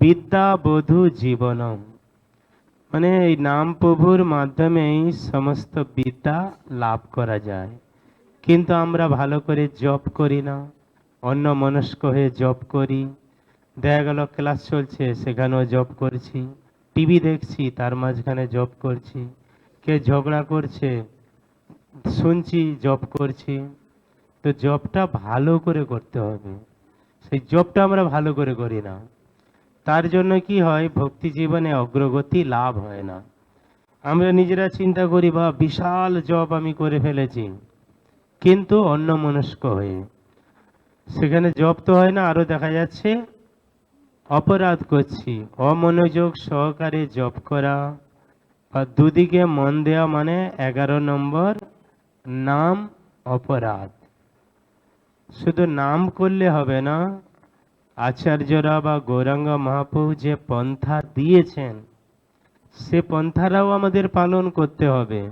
বিদ্যা বধু জীবনম। মানে এই নাম প্রভুর মাধ্যমেই সমস্ত বিদ্যা লাভ করা যায়। কিন্তু আমরা ভালো করে জপ করি না, অন্য মনস্ক হয়ে জপ করি। দেখা গেল ক্লাস চলছে, সেখানেও জপ করছি। টিভি দেখছি, তার মাঝখানে জপ করছি। কে ঝগড়া করছে, শুনছি, জপ করছি। তো জপটা ভালো করে করতে হবে। সেই জপটা আমরা ভালো করে করি না। তার জন্য কি হয়, ভক্তি জীবনে অগ্রগতি লাভ হয় না। আমরা নিজেরা চিন্তা করি বা বিশাল জব আমি করে ফেলেছি। কিন্তু অন্য মনস্ক হয়ে, সেখানে জব তো হয় না আরও দেখা যাচ্ছে, অপরাধ করছি। অমনোযোগ সহকারে জব করা বা দুদিকে মন দেওয়া মানে এগারো নম্বর, নাম অপরাধ। শুধু নাম করলে হবে না আচার্যরা বা গৌরাঙ্গ মহাপ্রভু যে পন্থা দিয়েছেন, সে পন্থারাও আমাদের পালন করতে হবে।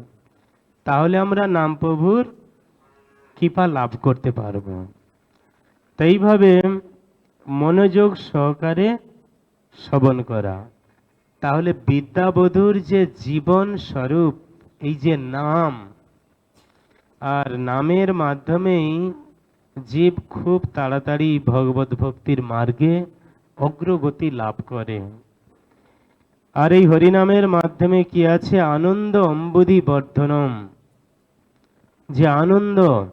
তাহলে আমরা নাম প্রভুর কৃপা লাভ করতে পারব। তাইভাবে মনোযোগ সহকারে শ্রবণ করা। তাহলে বিদ্যাবধূর যে জীবন স্বরূপ, এই যে নাম, আর নামের মাধ্যমেই জীব খুব তাড়াতাড়ি ভগবত ভক্তির মার্গে অগ্রগতি লাভ করে। আর এই হরিনামের মাধ্যমে কি আছে? আনন্দ অম্বুদি বর্ধনম। যে আনন্দ,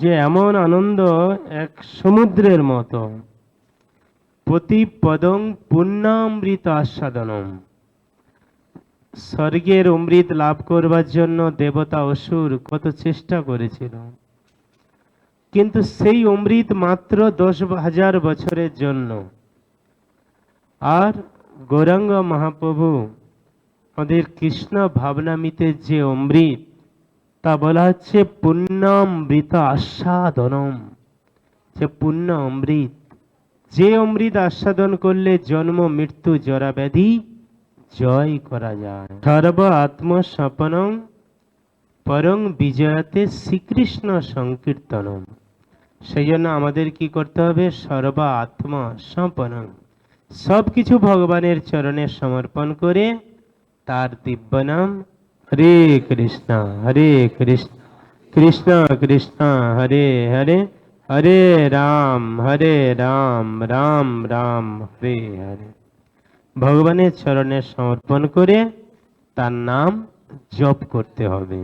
যে এমন আনন্দ এক সমুদ্রের মতো। প্রতি পদং পুণ্যামৃত আস্বাদনম স্বর্গের অমৃত লাভ করবার জন্য দেবতা অসুর কত চেষ্টা করেছিল। কিন্তু সেই অমৃত মাত্র দশ হাজার বছরের জন্য। আর গৌরাঙ্গ মহাপ্রভু আমাদের কৃষ্ণ ভাবনামিতে যে অমৃত, তা বলা হচ্ছে পুণ্যামৃত আস্বাদনম। যে পুণ্য অমৃত যে অমৃত আস্বাদন করলে জন্ম, মৃত্যু জরা ব্যাধি জয় করা যায়। সর্ব আত্মস্বপনম পরং বিজয়াতে শ্রীকৃষ্ণ সংকীর্তনম। সেই জন্য আমাদের কি করতে হবে? সর্ব আত্মসমর্পণম সব কিছু ভগবানের চরণে সমর্পণ করে তার দিব্য নাম হরে কৃষ্ণ হরে কৃষ্ণ কৃষ্ণ কৃষ্ণ, হরে হরে হরে রাম হরে রাম রাম রাম, হরে হরে। ভগবানের চরণে সমর্পণ করে তার নাম জপ করতে হবে।